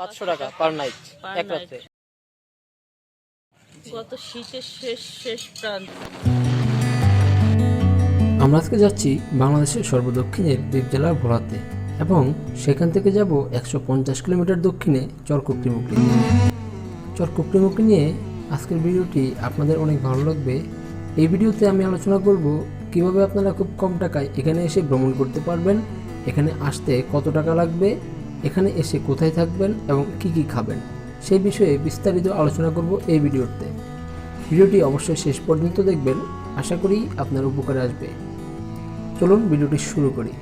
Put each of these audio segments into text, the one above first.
পাঁচশো টাকা per night এক রাত্রে গত শীতের শেষ শেষ প্রান্ত। আমরা আজকে যাচ্ছি বাংলাদেশের সর্বদক্ষিণের দ্বীপ জেলার ভোলাতে এবং সেখান থেকে যাব একশো পঞ্চাশ কিলোমিটার দক্ষিণে চরকুকরিমুকরি চরকুকরিমুকরি নিয়ে আজকের ভিডিওটি আপনাদের অনেক ভালো লাগবে। এই ভিডিওতে আমি আলোচনা করব কীভাবে আপনারা খুব কম টাকায় এখানে এসে ভ্রমণ করতে পারবেন এখানে আসতে কত টাকা লাগবে এখানে এসে কোথায় থাকবেন এবং কি কি খাবেন সেই বিষয়ে বিস্তারিত আলোচনা করব এই ভিডিওতে। ভিডিওটি অবশ্যই শেষ পর্যন্ত দেখবেন, আশা করি আপনার উপকারে আসবে। চলুন ভিডিওটি শুরু করি।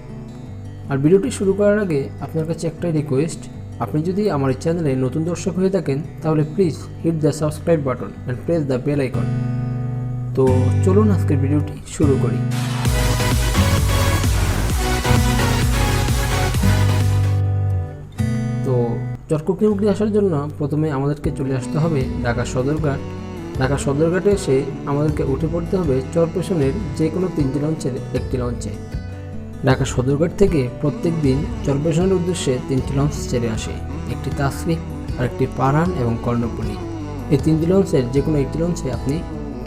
আর ভিডিওটি শুরু করার আগে আপনার কাছে একটাই রিকোয়েস্ট আপনি যদি আমার চ্যানেলে নতুন দর্শক হয়ে থাকেন, তাহলে please hit the subscribe button and press the bell icon তো চলুন আজকের ভিডিওটি শুরু করি। চরকুকরিমুকরি আসার জন্য প্রথমে আমাদেরকে চলে আসতে হবে ঢাকা সদরঘাট। ঢাকা সদরঘাটে এসে আমাদেরকে উঠে পড়তে হবে চরপেশনের যে কোনো তিনটি লঞ্চের একটি লঞ্চে। ঢাকা সদরঘাট থেকে প্রত্যেক দিন চরপেশনের উদ্দেশ্যে তিনটি লঞ্চ ছেড়ে আসে। একটি তাসরিক, আরেকটি পারান এবং কর্ণপুলি। এই তিনটি লঞ্চের যে কোনো একটি লঞ্চে আপনি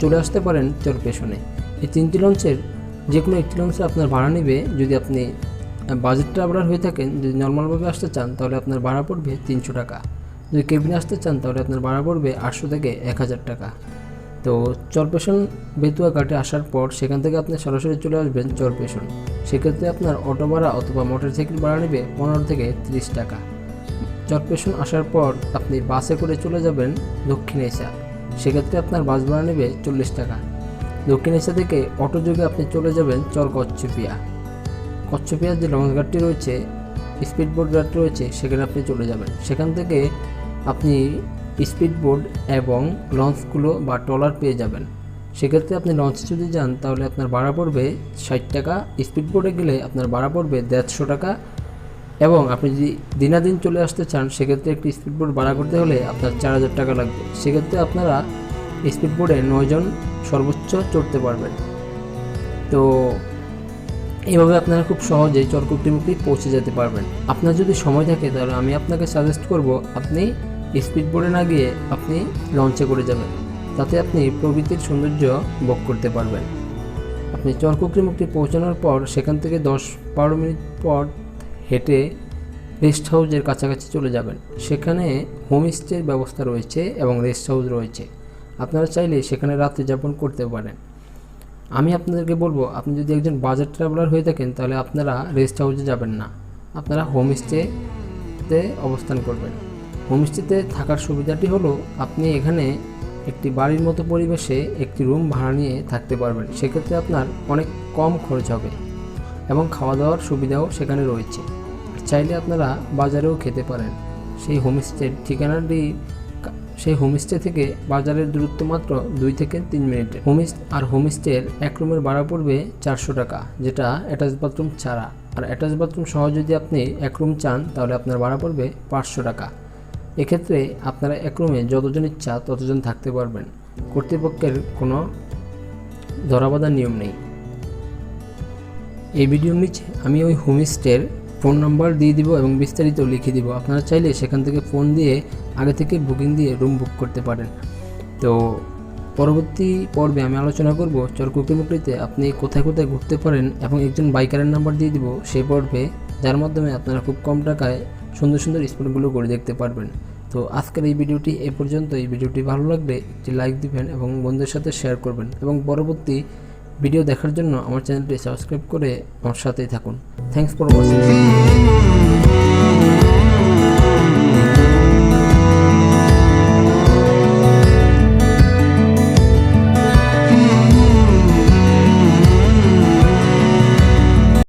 চলে আসতে পারেন চরপেশনে। এই তিনটি লঞ্চের যে কোনো একটি লঞ্চে আপনার ভাড়া নেবে যদি আপনি বাজেট আপনার হয়ে থাকেন যদি নর্মালভাবে আসতে চান, তাহলে আপনার ভাড়া পড়বে তিনশো টাকা। যদি কেবিনে আসতে চান, তাহলে আপনার ভাড়া পড়বে আটশো থেকে এক হাজার টাকা। তো চরপেশন বেতুয়া ঘাটে আসার পর সেখান থেকে আপনি সরাসরি চলে আসবেন চরপেশন সেক্ষেত্রে আপনার অটো ভাড়া অথবা মোটরসাইকেল ভাড়া নেবে পনেরো থেকে তিরিশ টাকা। চরপেশন আসার পর আপনি বাসে করে চলে যাবেন দক্ষিণ এশিয়া সেক্ষেত্রে আপনার বাস ভাড়া নেবে চল্লিশ টাকা। দক্ষিণ এশিয়া থেকে অটো যোগে আপনি চলে যাবেন চর কচ্ছপিয়া। কচ্ছপিয়ার যে লঞ্চ ঘাটটি রয়েছে স্পিড বোট ঘাটটি রয়েছে, সেখানে আপনি চলে যাবেন। সেখান থেকে আপনি স্পিড বোট এবং লঞ্চগুলো বা ট্রলার পেয়ে যাবেন। সেক্ষেত্রে আপনি লঞ্চে যদি যান, তাহলে আপনার ভাড়া পড়বে ষাট টাকা। স্পিড বোটে গেলে আপনার ভাড়া পড়বে দেড়শো টাকা। এবং আপনি যদি দিনাদিন চলে আসতে চান, সেক্ষেত্রে একটি স্পিড বোট ভাড়া করতে হলে আপনার চার হাজার টাকা লাগবে। সেক্ষেত্রে আপনারা স্পিড বোটে নয়জন সর্বোচ্চ চড়তে পারবেন। তো এইভাবে আপনারা খুব সহজেই চরকুকটিমুক্তি পৌঁছে যেতে পারবেন। আপনার যদি সময় থাকে, তাহলে আমি আপনাকে সাজেস্ট করব, আপনি স্পিড বোর্ডে না গিয়ে আপনি লঞ্চে করে যাবেন। তাতে আপনি প্রকৃতির সৌন্দর্য ভোগ করতে পারবেন। আপনি চরকুকটিমুক্তি পৌঁছানোর পর, সেখান থেকে দশ বারো মিনিট পর হেঁটে রেস্ট হাউসের কাছাকাছি চলে যাবেন। সেখানে হোমস্টের ব্যবস্থা রয়েছে এবং রেস্ট হাউস রয়েছে। আপনারা চাইলে সেখানে রাত্রি যাপন করতে পারেন। আমি আপনাদেরকে বলব, আপনি যদি একজন বাজেট ট্রাভেলার হয়ে থাকেন, তাহলে আপনারা রেস্ট হাউসে যাবেন না। আপনারা হোমস্টেতে অবস্থান করবেন। হোমস্টেতে থাকার সুবিধাটি হলো, আপনি এখানে একটি বাড়ির মতো পরিবেশে একটি রুম ভাড়া নিয়ে থাকতে পারবেন। সেক্ষেত্রে আপনার অনেক কম খরচ হবে এবং খাওয়া দাওয়ার সুবিধাও সেখানে রয়েছে। চাইলে আপনারা বাজারেও খেতে পারেন। সেই হোমস্টের ঠিকানাটি সেই হোমস্টে থেকে বাজারের দূরত্ব মাত্র দুই থেকে তিন মিনিটের হোমস্ট আর হোমস্টের এক রুমের ভাড়া পড়বে চারশো টাকা, যেটা অ্যাটাচ বাথরুম ছাড়া। আর অ্যাটাচ বাথরুম সহ যদি আপনি এক রুম চান, তাহলে আপনার ভাড়া পড়বে পাঁচশো টাকা। এক্ষেত্রে আপনারা এক রুমে যতজন ইচ্ছা ততজন থাকতে পারবেন। কর্তৃপক্ষের কোনো ধরাবাধা নিয়ম নেই। এই ভিডিওর নিচে আমি ওই হোমস্টের ফোন নাম্বার দিয়ে দিব এবং বিস্তারিত লিখে দিব। আপনারা চাইলে সেখান থেকে ফোন দিয়ে আগে থেকে বুকিং দিয়ে রুম বুক করতে পারেন। তো পরবর্তী পর্বে আমি আলোচনা করব চরকুকিমুকলিতে আপনি কোথায় কোথায় ঘুরতে পারেন এবং একজন বাইকারের নাম্বার দিয়ে দিব সেই পর্বে, যার মাধ্যমে আপনারা খুব কম টাকায় সুন্দর সুন্দর স্পটগুলো করে দেখতে পারবেন। তো আজকের এই ভিডিওটি এ পর্যন্ত এই ভিডিওটি ভালো লাগলে একটি লাইক দিবেন এবং বন্ধুদের সাথে শেয়ার করবেন। এবং পরবর্তী ভিডিও দেখার জন্য আমার চ্যানেলটি সাবস্ক্রাইব করে আমার সাথেই থাকুন। Thanks for watching